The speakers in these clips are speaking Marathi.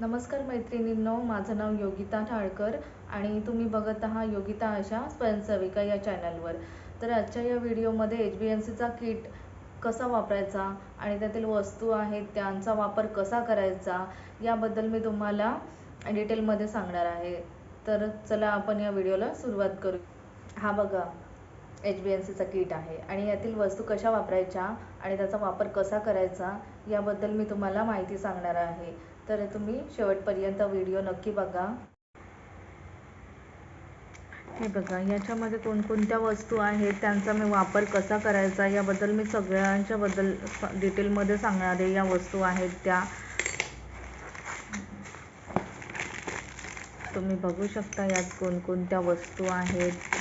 नमस्कार मैत्रिणींनो माझं नाव योगिता ठाळकर आणि तुम्ही बघत आहात योगिता आशा स्वयंसेविका या चॅनलवर. तर आजच्या या व्हिडिओमध्ये एच बी एन सीचा किट कसा वापरायचा आणि त्यातील वस्तू आहेत त्यांचा वापर कसा करायचा याबद्दल मी तुम्हाला डिटेलमध्ये सांगणार आहे. तर चला आपण या व्हिडिओला सुरुवात करू. हा बघा एच बी एन सीचा किट आहे आणि यातील वस्तू कशा वापरायच्या आणि त्याचा वापर कसा करायचा याबद्दल मी तुम्हाला माहिती सांगणार आहे. तर तुम्ही शेवटपर्यंत व्हिडिओ नक्की बघा. हे बघा याच्यामध्ये कोणकोणत्या वस्तू आहेत त्यांचा मी वापर कसा करायचा याबद्दल मी सगळ्यांच्याबद्दल डिटेलमध्ये सांगणार आहे या वस्तू आहेत त्या. तुम्ही बघू शकता यात कोणकोणत्या वस्तू आहेत.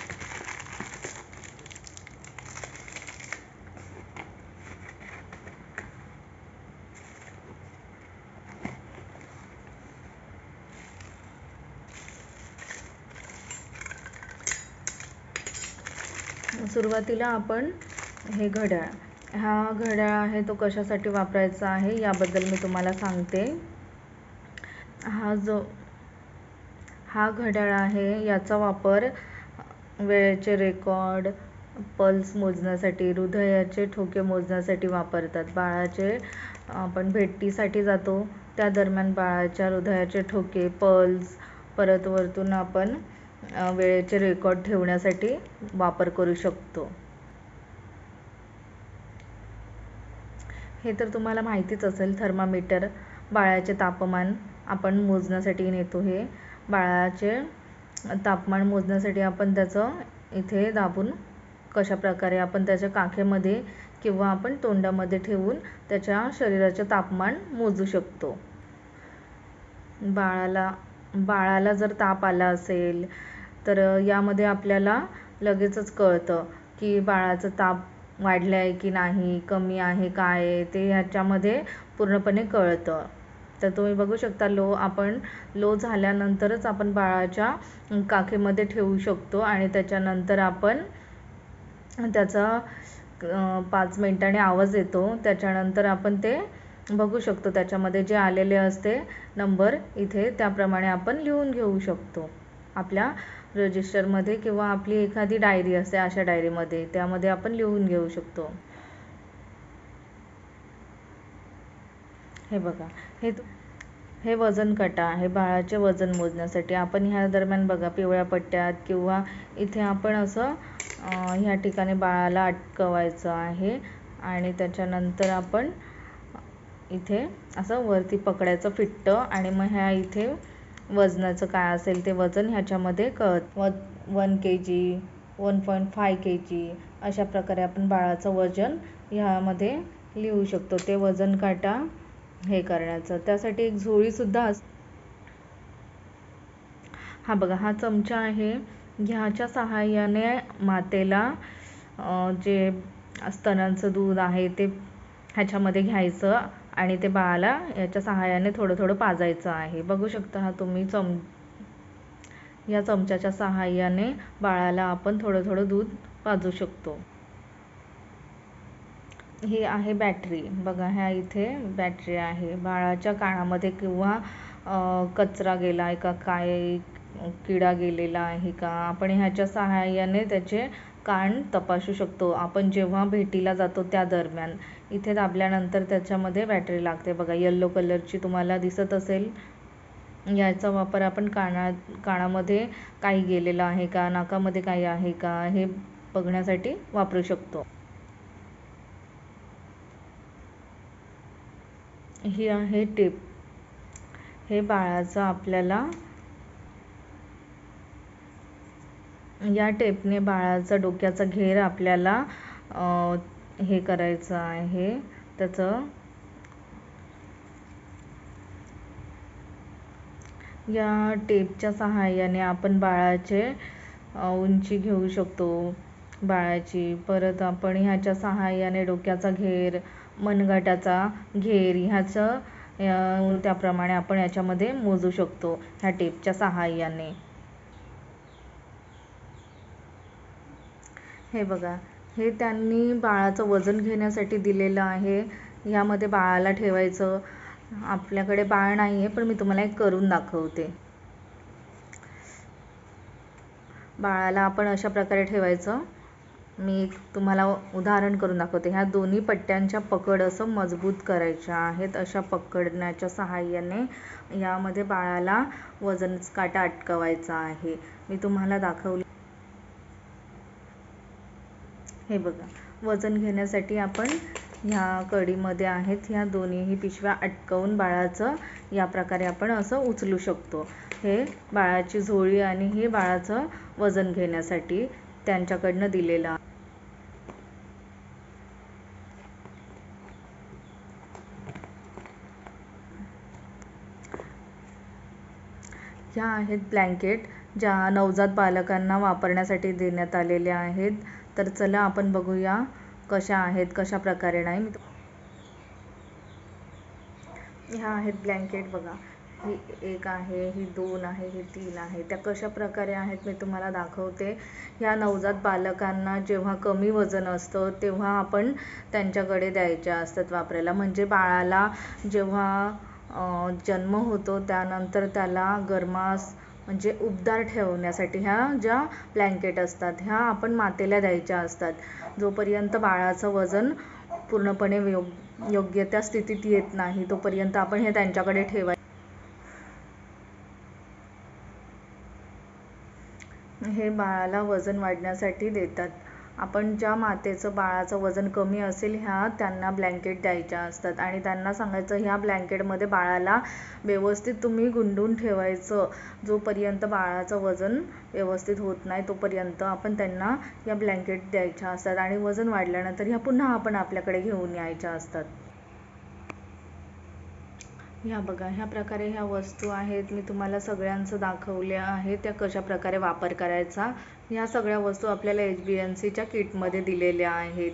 सुरुवातीला आपण हे घड्याळ. हा घड्याळ आहे तो कशासाठी वापरायचा आहे याबद्दल मी तुम्हाला सांगते. हा जो हा घड्याळ आहे याचा वापर वेळेचे रेकॉर्ड पल्स मोजण्यासाठी हृदयाचे ठोके मोजण्यासाठी वापरतात. बाळाचे आपण भेटीसाठी जातो त्या दरम्यान बाळाच्या हृदयाचे ठोके पल्स परत वरतून आपण वेळेचे रेकॉर्ड ठेवण्यासाठी वापर करू शकतो. हे तर तुम्हाला माहितीच असेल थर्मामीटर बाळाचे तापमान आपण मोजण्यासाठी नेतो हे. बाळाचे तापमान मोजण्यासाठी आपण त्याचं इथे दाबून कशा प्रकारे आपण त्याच्या काखेमध्ये किंवा आपण तोंडामध्ये ठेवून त्याच्या शरीराचे तापमान मोजू शकतो. बाळाला बाळाला जर ताप आला असेल तर यामध्ये आपल्याला लगेचच कळतं की बाळाचं ताप वाढलं आहे की नाही कमी आहे काय आहे ते ह्याच्यामध्ये पूर्णपणे कळतं. तर तुम्ही बघू शकता लो आपण लो झाल्यानंतरच आपण बाळाच्या काखेमध्ये ठेवू शकतो आणि त्याच्यानंतर आपण त्याचा पाच मिनिटांनी आवाज येतो. त्याच्यानंतर आपण ते बघू शकतो. त्याच्यामध्ये जे आलेले असते नंबर इथे त्याप्रमाणे आपण लिहून घेऊ शकतो. आपल्या रजिस्टरमध्ये किंवा आपली एखादी डायरी असते अशा डायरीमध्ये त्यामध्ये आपण लिहून घेऊ शकतो. हे बघा. हे हे वजन कटा. आहे बाळाचे वजन मोजण्यासाठी आपण ह्या दरम्यान बघा पिवळ्या पट्ट्यात किंवा इथे आपण असं ह्या ठिकाणी बाळाला अटकवायचं आहे. आणि त्याच्यानंतर आपण इथे असं वरती पकडायचं फिट्ट आणि मग ह्या इथे वजनाचं काय असेल ते वजन ह्याच्यामध्ये कळत. व one K G one point five K G अशा प्रकारे आपण बाळाचं वजन ह्यामध्ये लिहू शकतो. ते वजन काटा हे करण्याचं. त्यासाठी एक झोळीसुद्धा अस हा बघा हा चमचा आहे. ह्याच्या सहाय्याने मातेला जे स्तनांचं दूध आहे ते ह्याच्यामध्ये घ्यायचं. आणि ते बाळाला याच्या सहाय्याने थोडं थोडं पाजायचं आहे. बघू शकता हा तुम्ही चम या चमच्याच्या सहाय्याने बाळाला आपण थोडं थोडं दूध पाजू शकतो. ही आहे बॅटरी. बघा ह्या इथे बॅटरी आहे. बाळाच्या कानामध्ये किंवा कचरा गेला आहे का काय किडा गेलेला आहे का? आपण ह्याच्या सहाय्याने त्याचे कान तपासू शकतो. आपण जेव्हा भेटीला जातो त्या दरम्यान. इथे दाबल्यानंतर त्याच्यामध्ये बॅटरी लागते. बघा येल्लो कलरची तुम्हाला दिसत असेल. याचा वापर आपण काना कानामध्ये काही गेलेलं आहे का? नाकामध्ये काही आहे का? हे बघण्यासाठी वापरू शकतो. ही आहे टेप. हे बाळाचं आपल्याला या टेपने बाळाचा डोक्याचा घेर आपल्याला हे करायचं आहे. त्याचं या टेपच्या सहाय्याने आपण बाळाचे उंची घेऊ शकतो. बाळाची परत आपण ह्याच्या सहाय्याने डोक्याचा घेर मनगटाचा घेर ह्याचं त्याप्रमाणे आपण याच्यामध्ये मोजू शकतो ह्या टेपच्या सहाय्याने. हे बघा हे त्यांनी बाळाचं वजन घेण्यासाठी दिलेलं आहे. यामध्ये बाळाला ठेवायचं. आपल्याकडे बाळ नाही आहे पण मी तुम्हाला एक करून दाखवते. बाळाला आपण अशा प्रकारे ठेवायचं. मी एक तुम्हाला उदाहरण करून दाखवते. ह्या दोन्ही पट्ट्यांच्या पकड असं मजबूत करायच्या आहेत. अशा पकडण्याच्या सहाय्याने यामध्ये बाळाला वजन काटा अटकवायचा आहे. मी तुम्हाला दाखवले हे बघा. वजन घेण्यासाठी आपण ह्या कडीमध्ये आहेत. ह्या दोन्हीही पिशव्या अटकवून बाळाचं या प्रकारे आपण असं उचलू शकतो. हे बाळाची झोळी आणि हे बाळाचं वजन घेण्यासाठी त्यांच्याकडनं दिलेलं ह्या आहेत ब्लँकेट ज्या नवजात बालकांना वापरण्यासाठी देण्यात आलेल्या आहेत. तर चला आपण बघूया कशा आहेत कशा प्रकारे नाही. मी ह्या आहेत ब्लँकेट बघा. ही एक आहे ही दोन आहे ही तीन आहे. त्या कशा प्रकारे आहेत मी तुम्हाला दाखवते. ह्या नवजात बालकांना जेव्हा कमी वजन असतं तेव्हा आपण त्यांच्याकडे द्यायच्या असतात वापरायला. म्हणजे बाळाला जेव्हा जन्म होतो त्यानंतर त्याला गरमास म्हणजे उबदार ठेवण्यासाठी ह्या ज्या ब्लँकेट असतात ह्या आपण मातेला द्यायच्या असतात. जोपर्यंत बाळाचं वजन पूर्णपणे योग योग्य त्या स्थितीत येत नाही तोपर्यंत आपण हे त्यांच्याकडे ठेवाय हे बाळाला वजन वाढण्यासाठी देतात. आपण ज्या मातेचं बाळाचं वजन कमी असेल ह्या त्यांना ब्लँकेट द्यायच्या असतात. आणि त्यांना सांगायचं ह्या ब्लँकेटमध्ये बाळाला व्यवस्थित तुम्ही गुंडून ठेवायचं. जोपर्यंत बाळाचं वजन व्यवस्थित होत नाही तोपर्यंत आपण त्यांना या ब्लँकेट द्यायच्या असतात. आणि वजन वाढल्यानंतर ह्या पुन्हा आपण आपल्याकडे घेऊन यायच्या असतात. ह्या बघा ह्या प्रकारे ह्या वस्तू आहेत. मी तुम्हाला सगळ्यांचं दाखवल्या आहेत. त्या कशा प्रकारे वापर करायचा? ह्या सगळ्या वस्तू आपल्याला एच बी एन सीच्या किटमध्ये दिलेल्या आहेत.